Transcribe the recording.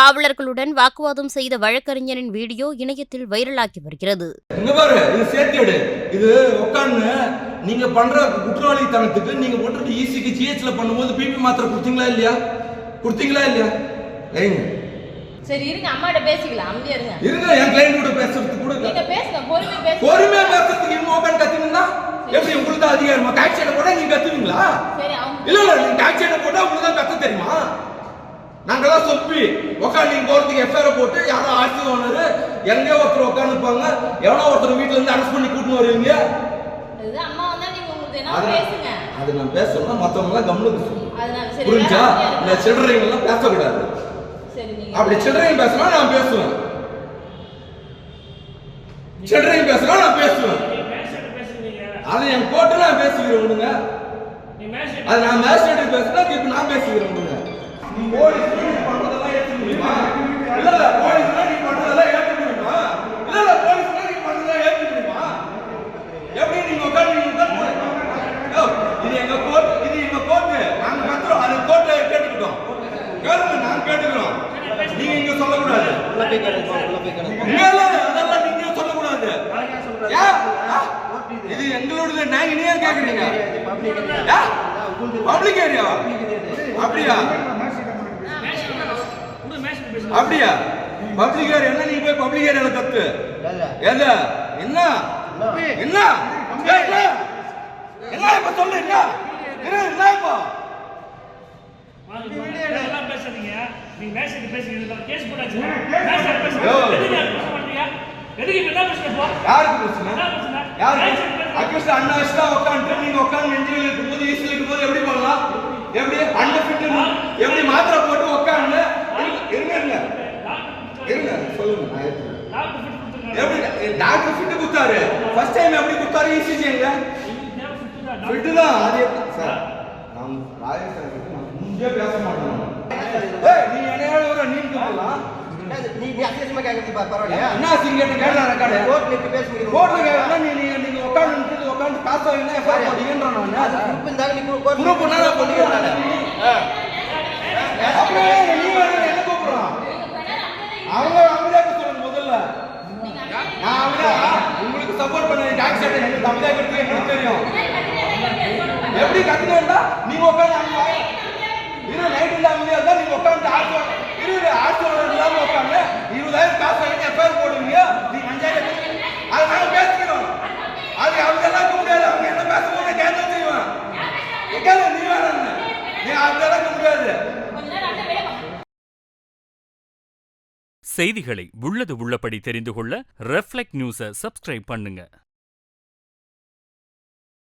காவலர்களுடன் வாக்குவாதம் செய்த வழக்கறிஞரின் வீடியோ இணையத்தில் வைரலாகி வருகிறது. நீங்க பண்ற குற்றவாளித்தனத்துக்கு நீங்க போட்டு ஈசிக்கு ஜிஹெச்ல பண்ணும்போது பிபி மாத்திரை கொடுத்தீங்களா இல்லையா? கொடுத்தீங்களா இல்லையா? ஏங்க. சரி இருங்க அம்மாட்ட பேசிக்கலாம் அமைதியா இருங்க. இருங்க என் கிளைண்ட் கூட பேசுறதுக்கு கூட நீங்க பேசுங்க பொறுமையா பேசுங்க. பொறுமையா பேசுறதுக்கு இன்னும் ஓபன் கத்துனீங்கன்னா எப்படி உங்களுக்கு தான் அதிகாரமா? டாக்ஸி எடை போட்டா நீங்க கத்துவீங்களா? சரி அவங்க இல்ல இல்ல நீங்க டாக்ஸி போட்டா உங்களுக்கு தான் கத்த தெரியுமா? நாங்கெல்லாம் சொப்பி. உட்காந்து நீங்க போறதுக்கு எஃப்ஐஆர் போட்டு யாரோ ஆட்சி ஓனர் எங்கேயோ ஒருத்தர் உட்காந்துருப்பாங்க எவனோ ஒருத்தர் வீட்டுல இருந்து அரெஸ்ட் பண்ணி கூட்டின்னு வருவீங்க? அதுதான் அம்மா வந்தா நீங்க உங்களுக்கு என்ன அது பேசுங்க? அது நான் பேசணும்னா மத்தவங்க எல்லாம் கம்முனு புரிஞ்சா? இந்த. சில்லறைங்க எல்லாம் பேசக்கூடாது. சரி நீங்க அப்படி சில்லறைங்க பேசினா நான் பேசுவேன். சில்லறைங்க பேசினா நான் பேசுவேன். அது என் கோர்ட்டு நான் பேசிக்கிறேன் விடுங்க அது நான் மேஜிஸ்ட்ரேட் பேசினா இப்ப நான் பேசிக்கிறேன் விடுங்க போலீஸ் பண்றதெல்லாம் முடியுமா போலீஸ் முடியுமா போலீஸ் எப்படி இது எங்க இது நாங்க கத்துறோம் அது கோர்ட்ல கேட்டுக்கிட்டோம் கேளுங்க கேட்டுக்கிறோம் சொல்லக்கூடாது இல்ல, இல்ல, அதெல்லாம் நீங்க சொல்லக்கூடாது ஏன்? ஆ? இது எங்களோடது நாங்க நீங்க கேக்குறீங்க பப்ளிக் ஏரியா அப்படியா அப்படியா? பப்ளிக் ஏரியா என்ன? நீங்க போய் பப்ளிக் ஏரியால கத்து எது? என்ன? என்ன? என்ன? என்ன இப்ப சொல்லு என்ன? என்ன இப்போ? பேசாதீங்க. நீங்க மேட்ச்சுக்கு பேசுங்க. இதுல கேஸ் போட்டாச்சு. மேட்ச்சுக்கு பேசுங்க. யோ. எதுக்கு யார் பேச மாட்டீங்க? எதுக்கு இப்ப என்ன பிரச்சனை இப்போ? யாருக்கு பிரச்சனை என்ன பிரச்சனை? யாரு மேட்ச்சுக்கு பேசுங்க. அக்யூஸ்ட் அண்ணாஷ்டா உட்காந்து நீங்க உட்காந்து நெஞ்சில் இருக்கும்போது ஈஸ்டில் இருக்கும்போது எப்படி பண்ணலாம் எப்படி அண்டர்ஃபிட் எப்படி மாத்திரை போட்டு உட்காந்து இருங்க இருங்க இருங்க சொல்லுங்க நான் ஏத்துக்கிறேன். டாக்டர் ஃபிட் கொடுத்துருக்காங்க. எப்படி டாக்டர் ஃபிட் கொடுத்தாரு ஃபர்ஸ்ட் டைம் எப்படி கொடுத்தாரு இசிஜி எங்க. ஃபிட் தான் அது சார் நான் ராஜேஷ் சார் கிட்ட நான் முன்னே பேச மாட்டேன் ஏய் நீ என்னையோட ஒரு நீ கூப்பிடலாம் நீ நீ அசிங்கமா கேக்குறது பரவாயில்லையா என்ன சிங்கத்தை கேட்டா ரெக்கார்டு கோர்ட்ல இருந்து பேசுறீங்க கோர்ட்ல கேட்டா நீ நீங்க நீங்க உட்கார்ந்து உட்கார்ந்து காசு வாங்கினா எஃப்ஐஆர் போட்டீங்கன்ற அது குரூப் இருந்தாங்க நீ கோர்ட் குரூப் என்ன பண்ணிக்கிறாங்க அப்படியே நீ வேற என்ன கூப்பிடுறான் அவங்க அமைதியா சொல்லுங்க முதல்ல நான் அமைதியா உங்களுக்கு சப்போர்ட் பண்ண டாக்ஸ் எனக்கு தெரியும் எப்படி கத்துனா நீங்க உட்காந்து இரு நைட் இல்ல அமைதியா இருந்தா நீங்க உட்காந்து ஆட்சி இரு இரு ஆட்சி இல்லாம உட்காந்து இருபதாயிரம் காசு வாங்கி எஃப்ஐஆர் போடுவீங்க. நீ பஞ்சாயத்து அது நாங்க பேசிக்கிறோம். அது அவங்க எல்லாம் முடியாது. அவங்க என்ன பேசும்போது கேட்க செய்வான் கேட்க நீ வேணாம் நீ அந்த எல்லாம் முடியாது. செய்திகளை உள்ளது உள்ளபடி தெரிந்து கொள்ள ரெஃப்ளெக்ட் நியூஸை சப்ஸ்கிரைப் பண்ணுங்க.